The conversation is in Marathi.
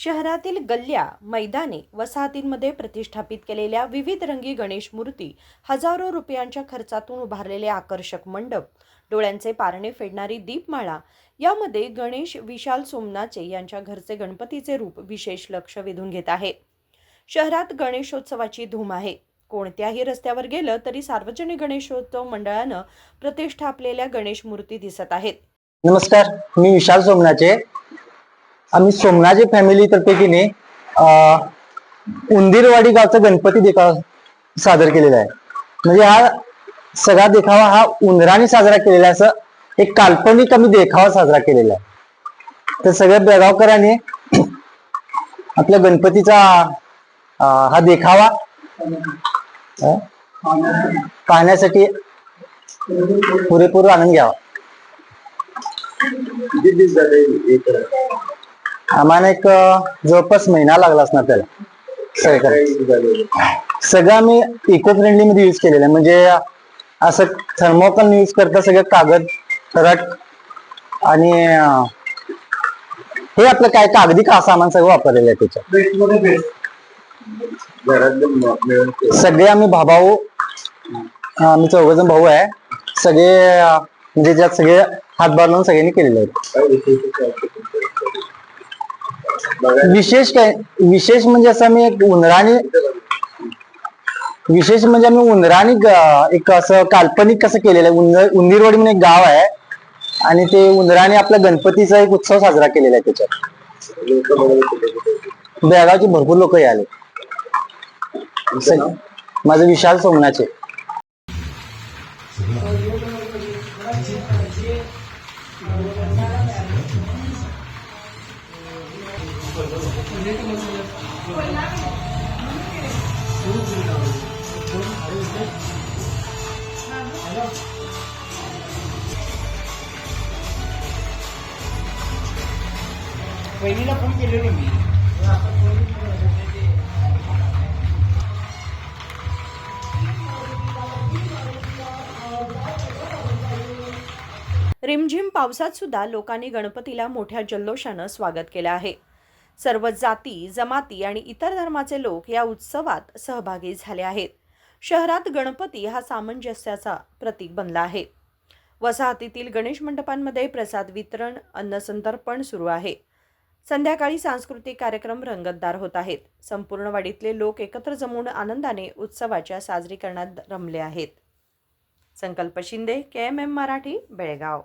शहरातील गल्ल्या मैदाने वसाहतींमध्ये प्रतिष्ठापित केलेल्या विविध रंगी गणेश मूर्ती हजारो रुपयांच्या खर्चातून उभारलेले आकर्षक मंडप डोळ्यांचे पारणे फेडणारी दीपमाळा यामध्ये गणेश विशाल सोमनाचे यांच्या घरचे गणपतीचे रूप विशेष लक्ष वेधून घेत आहे. शहरात गणेशोत्सवाची धूम आहे. कोणत्याही रस्त्यावर गेलं तरी सार्वजनिक गणेशोत्सव मंडळानं प्रतिष्ठापलेल्या गणेश मूर्ती दिसत आहेत. नमस्कार मी विशाल सोमनाचे. आम्ही सोमनाचे फॅमिली तर्फे की नाही अं, उंदीरवाडी गावचा गणपती देखावा सादर केलेला आहे. म्हणजे हा सगळा देखावा हा उंदराने साजरा केलेला आहे असं एक काल्पनिक आम्ही देखावा साजरा केलेला आहे. तर सगळ्या बेळगावकरांनी आपल्या गणपतीचा हा देखावा पाहण्यासाठी पुरेपूर आनंद घ्यावा. आम्हाला एक जवळपास महिना लागला असणार त्याला. सगळं आम्ही इको फ्रेंडली मध्ये युज केलेलं आहे. म्हणजे असं थर्मोकॉल युज करता सगळं कागद रट आणि हे आपलं काय कागदी का सामान सगळं वापरलेलं आहे त्याच्यात. सगळे आम्ही भाऊ आम्ही चौघजण भाऊ आहे. सगळे म्हणजे ज्यात सगळे हातभार लावून सगळ्यांनी केलेले आहेत. विशेष काय? विशेष म्हणजे असं आम्ही एक उंदराने विशेष म्हणजे आम्ही उंदराने एक असं काल्पनिक कसं केलेलं आहे. उंदर उंदीरवाडी म्हणून एक गाव आहे. आणि ते उंदराने आपल्या गणपतीचा एक उत्सव साजरा केलेला आहे त्याच्यात. बेळगावचे भरपूर लोक आले माझं विशाल सोमनाचे पहिलीला फोन केलेलो मी. रिमझिम पावसात सुद्धा लोकांनी गणपतीला मोठ्या जल्लोषानं स्वागत केलं आहे. सर्व जाती जमाती आणि इतर धर्माचे लोक या उत्सवात सहभागी झाले आहेत. शहरात गणपती हा सामंजस्याचा प्रतीक बनला आहे. वसाहतीतील गणेश मंडपांमध्ये प्रसाद वितरण अन्नसंतर्पण सुरू आहे. संध्याकाळी सांस्कृतिक कार्यक्रम रंगतदार होत आहेत. संपूर्ण वाडीतले लोक एकत्र जमून आनंदाने उत्सवाच्या साजरीकरणात रमले आहेत. Sankalp Shinde K M M Marathi Belgaum.